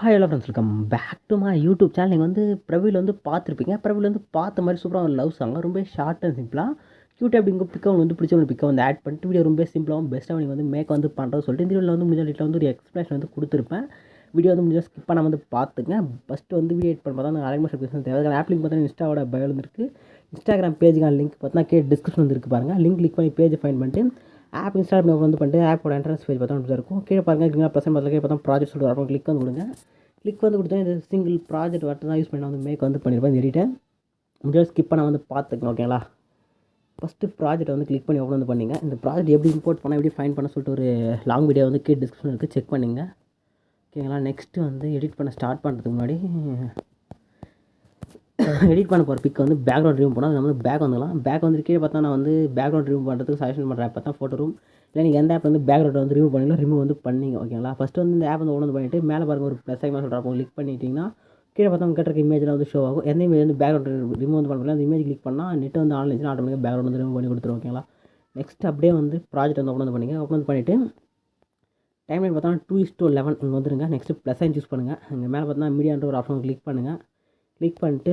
Hi hello friends welcome back to my YouTube channel நீங்கள் வந்து பிரவீல் வந்து பார்த்துருப்பீங்க. பிரவீல் வந்து பார்த்த மாதிரி சூப்பராக ஒரு லவ் சாங் ரொம்ப ஷார்ட் அண்ட் சிம்பிளாக க்யூட் அப்படிங்க பிக்கை வந்து பிடிச்சவங்க பிக்கை வந்து ஆட் பண்ணிட்டு வீடியோ ரொம்ப சிம்பிளாகவும் பெஸ்ட்டாக நீங்கள் வந்து மேக் வந்து பண்ணுறது சொல்லிட்டு இந்த வீடியோவில் வந்து முடிஞ்ச வீட்டில் வந்து ஒரு எக்ஸ்பிளேஷன் வந்து கொடுத்துருப்பேன். வீடியோ வந்து முடிஞ்சால் ஸ்கிப் பண்ணாமல் வந்து பார்த்துங்க. ஃபஸ்ட்டு வந்து வீடியோ எட் பண்ண பார்த்தா நான் அலைன்மெண்ட் தேவை ஆப் லிங்க் பார்த்தா இன்ஸ்டாவோட பயோ வந்துருக்கு இன்ஸ்டாகிராம் பேஜுக்கான லிங்க் பார்த்தா கே டிஸ்கிரிப்ஷன் வந்து இருக்குது பாருங்கள் லிங்க் கிளிக் பண்ணி பேஜ் ஃபைன் பண்ணிட்டு ஆப் இன்ஸ்டால் பண்ணி வந்து பண்ணிட்டு ஆப்போட என்ட்ரன்ஸ் பேஜ் பார்த்தா தான் இருக்கும். கீழே பாருங்கள் கிரீனா ப்ளஸ் பார்த்து பார்த்தா ப்ராஜெக்ட் சொல்லிட்டு வரப்போ கிளிக் வந்து கொடுங்க. கிளிக் வந்து கொடுத்தா இந்த சிங்கிள் ப்ராஜெக்ட் மட்டும் தான் யூஸ் பண்ணி வந்து மேக் வந்து பண்ணியிருப்பேன் எடிட்டேன் முடிஞ்சால் முடியாது ஸ்கிப் பண்ண வந்து பார்த்துக்கங்க ஓகேங்களா ஃபஸ்ட்டு ப்ராஜெக்ட் வந்து கிளிக் பண்ணி ஓப்பன் வந்து பண்ணிங்க. இந்த ப்ராஜெக்ட் எப்படி இம்போர்ட் பண்ணால் எப்படி ஃபைன் பண்ண சொல்லிட்டு ஒரு லாங் வீடியோ வந்து கீழே டிஸ்கிரிப்ஷன் இருக்குது செக் பண்ணிங்க. ஓகேங்களா நெக்ஸ்ட்டு வந்து எடிட் பண்ண ஸ்டார்ட் பண்ணுறதுக்கு முன்னாடி எடிட் பண்ண போகிற பிக் வந்து பேக்ரவுண்ட் ரிமூவ் பண்ணால் நம்ம வந்து பேக் வந்துடலாம். பேக் வந்து கீழே பார்த்தா நான் வந்து பேக்ரவுண்ட் ரிமூவ் பண்ணுறதுக்கு சஜஷன் பண்ணுற ஆப் பார்த்தா ஃபோட்டோ ரூம் இல்லை நீங்கள் எந்த ஆப் வந்து பேக்ரவுண்ட் வந்து ரிமூவ் பண்ணிங்களோ ரிமூவ் வந்து பண்ணிங்க ஓகேங்களா ஃபஸ்ட்டு வந்து இந்த ஆப் வந்து ஓன் பண்ணிவிட்டு மேலே பாருங்கள் ஒரு ப்ளஸ் ஐமா சொல்கிறப்போ கிளிக் பண்ணிட்டீங்கன்னா கீழே பார்த்தா கேட்டிருக்க இமேஜில் வந்து ஷோ ஆகும். எந்த இமேஜ் வந்து பேக்ரவுண்ட் ரிமூவ் வந்து பண்ணல அந்த இமேஜ் கிளிக் பண்ணால் நெட் வந்து ஆன்லைன் ஆட்டோமேட்டிக்காக பேக்ரவுண்ட் வந்து ரிமூவ் பண்ணி கொடுத்துரும் ஓகேங்களா நெக்ஸ்ட் அப்படியே வந்து ப்ராஜெக்ட் வந்து ஓப்பன் வந்து பண்ணிங்க. ஓப்பன் வந்து பண்ணிவிட்டு டைம் லைன் பார்த்தா டூ இஸ் டூ லெவன் இங்கே வந்துருங்க. நெக்ஸ்ட்டு ப்ளஸ் சைன் சூஸ் பண்ணுங்கள் இங்கே மேலே பார்த்தா மீடியான்ற ஒரு ஆப்ஷன் கிளிக் பண்ணுங்கள் கிளிக் பண்ணிட்டு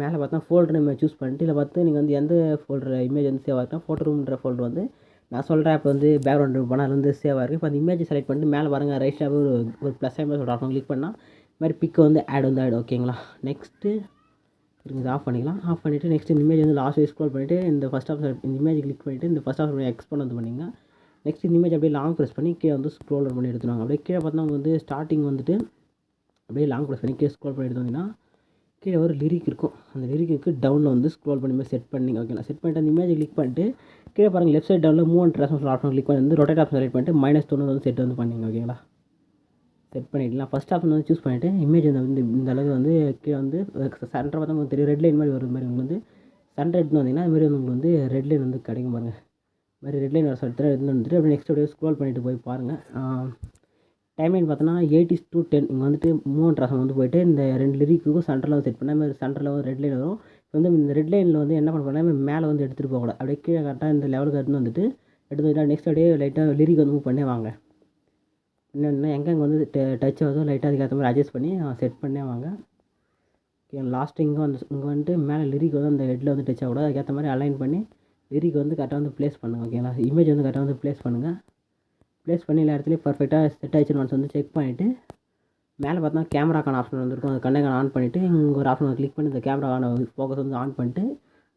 மேலே பார்த்தா ஃபோல்டர் நம்ம சூஸ் பண்ணிட்டு இதில் பார்த்து நீங்கள் வந்து எந்த ஃபோல்டர் இமேஜ் வந்து சேவ் ஆகிருக்கா ஃபோட்டோ ரூம்ன்ற ஃபோல்டர் வந்து நான் சொல்கிறேன் இப்போ வந்து பேக்ரவுண்ட் பண்ணால் வந்து சேவ் ஆகிருக்கு இப்போ அந்த இமேஜ் செலக்ட் பண்ணிட்டு மேலே பாருங்கள் ரைட் ஸ்டாப் ஒரு ஒரு ப்ளஸ் ஐம்பது சொல்கிறாங்க கிளிக் பண்ணால் இது மாதிரி பிக்கு வந்து ஆட் வந்து ஆட் ஓகேங்களா நெக்ஸ்ட்டு இது ஆஃப் பண்ணிக்கலாம். ஆஃப் பண்ணிவிட்டு நெக்ஸ்ட் இந்த இமேஜ் வந்து லாஸ்ட் ஸ்க்ரோல் பண்ணிவிட்டு இந்த ஃபஸ்ட் ஆப்ஷன் இந்த இமேஜ் கிளிக் பண்ணிவிட்டு இந்த ஃபஸ்ட் ஆப்ஷன் எக்ஸ்போன் வந்து பண்ணிங்க நெக்ஸ்ட் இந்த இமேஜ் அப்படியே லாங் ப்ரெஸ் பண்ணி கீழே வந்து ஸ்க்ரோல் பண்ணி எடுத்துருவாங்க அப்படியே கீழே பார்த்தா வந்து ஸ்டார்டிங் வந்துட்டு அப்படியே லாங் ப்ரெஸ் பண்ணி கீழே ஸ்க்ரோல் பண்ணி எடுத்து வந்தீங்கன்னா கீழே ஒரு லிரிக் இருக்கும். அந்த லிரிக்கு டவுனில் வந்து ஸ்க்ரோல் பண்ணி செட் பண்ணிங்க ஓகேங்களா செட் பண்ணிட்டு அந்த இமேஜ் கிளிக் பண்ணிட்டு கீழே பாருங்கள் லெஃப்ட் சைட் டவுனில் move and option option click பண்ணி வந்து ரொட்டேட் ஆப்ஷன் செலக்ட் பண்ணிட்டு மைனஸ் தொண்ணூறு வந்து செட் வந்து பண்ணிங்க ஓகேங்களா செட் பண்ணிடலாம் ஃபஸ்ட் ஆப்ஷன் வந்து சூஸ் பண்ணிவிட்டு இமேஜ் வந்து இந்த அளவுக்கு வந்து கீழே வந்து சென்டர் பார்த்தா உங்களுக்கு தெரியும் ரெட் லைன் மாதிரி வர மாதிரி உங்களுக்கு வந்து சென்டர் எடுத்து வந்தீங்கன்னா இது மாதிரி உங்களுக்கு வந்து ரெட் லைன் வந்து கிடைக்கும் பாருங்கள் மாதிரி ரெட் லைன் வர எடுத்து எடுத்து வந்துட்டு அப்படியே நெக்ஸ்ட் அப்படியே ஸ்க்ரோல் பண்ணிட்டு போய் பாருங்கள் டைம் பார்த்தோன்னா எயிட்டிஸ் டூ டென் இங்கே வந்துட்டு மூவ் ரசம் வந்து போயிட்டு இந்த ரெண்டு லிரிக்குக்கும் சென்டரில் வந்து செட் பண்ணால் மாதிரி சென்டரில் வந்து ரெட் லைன் வரும். இப்போ வந்து இந்த ரெட் லைனில் வந்து என்ன பண்ண மேலே வந்து எடுத்துகிட்டு போகக்கூடாது. அப்படியே கீழே கரெக்டாக இந்த லெவலுக்கு எடுத்து வந்துட்டு எடுத்து வந்துட்டு நெக்ஸ்ட் அப்படியே லைட்டாக லிரிக் வந்து மூவ் பண்ணே வாங்க. என்னென்னா எங்கெங்கே வந்து டச் ஆகுதோ லைட்டாக அதுக்கேற்ற மாதிரி அட்ஜஸ்ட் பண்ணி செட் பண்ணே வாங்க. ஓகே லாஸ்ட்டு இங்கே வந்து இங்கே வந்துட்டு மேலே லிரிக் வந்து அந்த ஹெட்டில் வந்து டச் ஆகக்கூடாது. அதுக்கேற்ற மாதிரி அலைன் பண்ணி லிரிக் வந்து கரெக்டாக வந்து ப்ளேஸ் பண்ணுங்கள் ஓகேங்களா இமேஜ் வந்து கரெக்டாக வந்து ப்ளேஸ் பண்ணுங்கள் ப்ளேஸ் பண்ணி எல்லா இடத்துலையும் பர்ஃபெக்டாக செட் ஆயிடுச்சுன்னு ஒன்ஸ் வந்து செக் பண்ணிவிட்டு மேலே பார்த்தா கேமராக்கான ஆப்ஷன் வந்துருக்கும். அந்த கண்ணைக்கான ஆன் பண்ணிவிட்டு இங்கே ஒரு ஆப்ஷன் கிளிக் பண்ணி இந்த கேமராக்கான ஃபோக்கஸ் வந்து ஆன் பண்ணிட்டு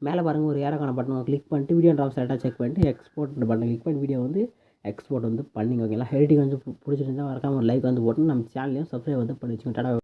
மேலே பாருங்கள் ஒரு ஏரோக்கான பட்டன் கிளிக் பண்ணிட்டு வீடியோ ட்ராப் செலக்டாக செக் பண்ணிட்டு எக்ஸ்போர்ட் பட்டன் கிளிக் பண்ணி வீடியோ வந்து எக்ஸ்போர்ட் வந்து பண்ணிங்க ஓகேங்களா எடிட்டிங் வந்து பிடிச்சிருந்தா மறக்காமல் ஒரு லைக் வந்து போட்டு நம்ம சேனலையும் சப்ஸ்கிரைப் வந்து பண்ணி வச்சுக்கோங்க.